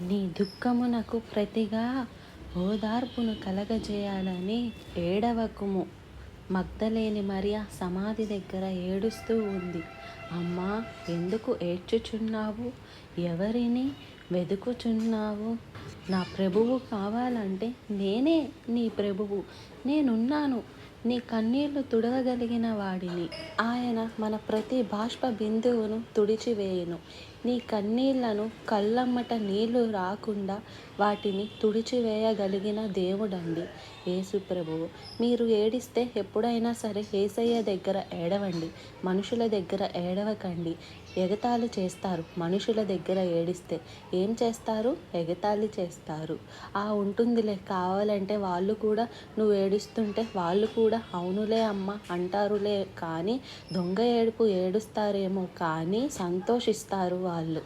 నీ దుఃఖమునకు ప్రతిగా ఓదార్పును కలగజేయాలని ఏడవకుము మగ్ధలేని మరియ సమాధి దగ్గర ఏడుస్తూ ఉంది. అమ్మా ఎందుకు ఏడ్చుచున్నావు? ఎవరిని వెతుకుచున్నావు నా ప్రభువు కావాలంటే నేనే నీ ప్రభువు. నేనున్నాను. నీ కన్నీళ్ళు తుడవగలిగిన వాడిని. ఆయన మన ప్రతి బాష్ప బిందువును తుడిచివేయును. నీ కన్నీళ్ళను కళ్ళమ్మట నీళ్ళు రాకుండా వాటిని తుడిచివేయగలిగిన దేవుడండి యేసు ప్రభువు. మీరు ఏడిస్తే ఎప్పుడైనా సరే ఏసయ్య దగ్గర ఏడవండి. మనుషుల దగ్గర ఏడవకండి. ఎగతాళి చేస్తారు మనుషుల దగ్గర ఏడిస్తే. ఏం చేస్తారు? ఎగతాళి చేస్తారు. ఆ ఉంటుందిలే కావాలంటే వాళ్ళు కూడా నువ్వు ఏడుస్తుంటే వాళ్ళు కూడా అవునులే అమ్మా అంటారులే కానీ దొంగ ఏడుపు ఏడుస్తారేమో కానీ సంతోషిస్తారు వాళ్ళు.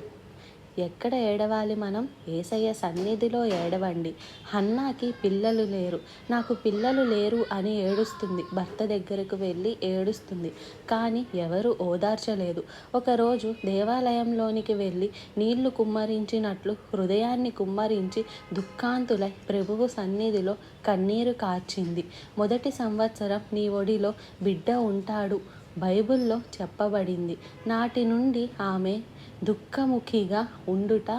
ఎక్కడ ఏడవాలి మనం? ఏసయ్య సన్నిధిలో ఏడవండి. హన్నాకి పిల్లలు లేరు. నాకు పిల్లలు లేరు అని ఏడుస్తుంది. భర్త దగ్గరకు వెళ్ళి ఏడుస్తుంది. కానీ ఎవరు ఓదార్చలేదు. ఒకరోజు దేవాలయంలోనికి వెళ్ళి నీళ్ళు కుమ్మరించినట్లు హృదయాన్ని కుమ్మరించి దుఃఖాంతులై ప్రభువు సన్నిధిలో కన్నీరు కార్చింది. మొదటి సంవత్సరం నీ ఒడిలో బిడ్డ ఉంటాడు బైబిల్లో చెప్పబడింది. నాటి నుండి ఆమె దుఃఖముఖిగా ఉండుట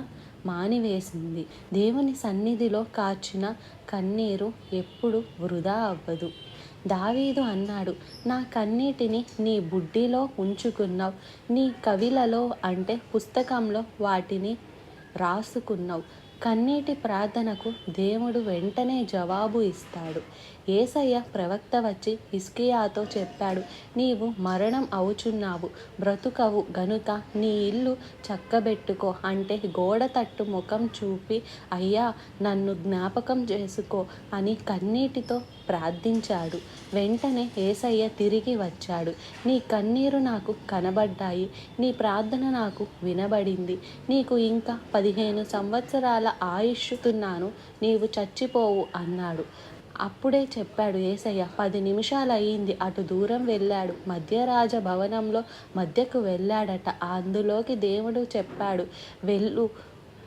మానివేసింది. దేవుని సన్నిధిలో కార్చిన కన్నీరు ఎప్పుడు వృధా అవ్వదు. దావీదు అన్నాడు నా కన్నీటిని నీ బుడ్డిలో ఉంచుకున్నావు నీ కవిలలో అంటే పుస్తకంలో వాటిని రాసుకున్నావు కన్నీటి ప్రార్థనకు దేవుడు వెంటనే జవాబు ఇస్తాడు. ఏసయ్య ప్రవక్త వచ్చి హిజ్కియాతో చెప్పాడు నీవు మరణం అవుచున్నావు బ్రతుకవు గనుక నీ ఇల్లు చక్కబెట్టుకో అంటే గోడ తట్టు ముఖం చూపి అయ్యా నన్ను జ్ఞాపకం చేసుకో అని కన్నీటితో ప్రార్థించాడు. వెంటనే ఏసయ్య తిరిగి వచ్చాడు. నీ కన్నీరు నాకు కనబడ్డాయి. నీ ప్రార్థన నాకు వినబడింది. నీకు ఇంకా పదిహేను సంవత్సరాల ఆయుష్తున్నాను నీవు చచ్చిపోవు అన్నాడు. అప్పుడే చెప్పాడు యేసయ్య పది నిమిషాలు అయ్యింది అటు దూరం వెళ్ళాడు. మధ్యరాజ భవనంలో మధ్యకు వెళ్ళాడట. అందులోకి దేవుడు చెప్పాడు వెళ్ళు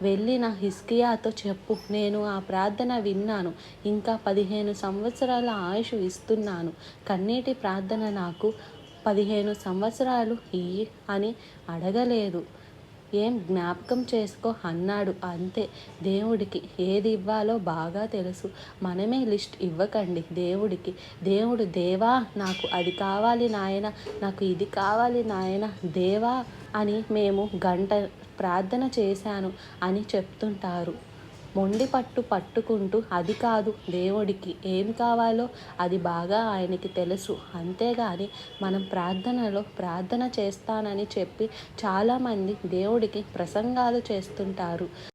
వెళ్ళిన హిస్కియాతో చెప్పు నేను ఆ ప్రార్థన విన్నాను. ఇంకా పదిహేను సంవత్సరాల ఆయుష్ ఇస్తున్నాను. కన్నీటి ప్రార్థన నాకు పదిహేను సంవత్సరాలు ఇయ్యి అని అడగలేదు. ఏం జ్ఞాపకం చేసుకో అన్నాడు అంతే. దేవుడికి ఏది ఇవ్వాలో బాగా తెలుసు. మనమే లిస్ట్ ఇవ్వకండి దేవుడికి. దేవుడు దేవా నాకు అది కావాలి నాయనా నాకు ఇది కావాలి నాయనా దేవా అని మేము గంట ప్రార్థన చేశాను అని చెప్తుంటారు. మొండి పట్టు పట్టుకుంటూ అది కాదు దేవుడికి ఏం కావాలో అది బాగా ఆయనకి తెలుసు. అంతేగాని మనం ప్రార్థనలో ప్రార్థన చేస్తానని చెప్పి చాలామంది దేవుడికి ప్రసంగాలు చేస్తుంటారు.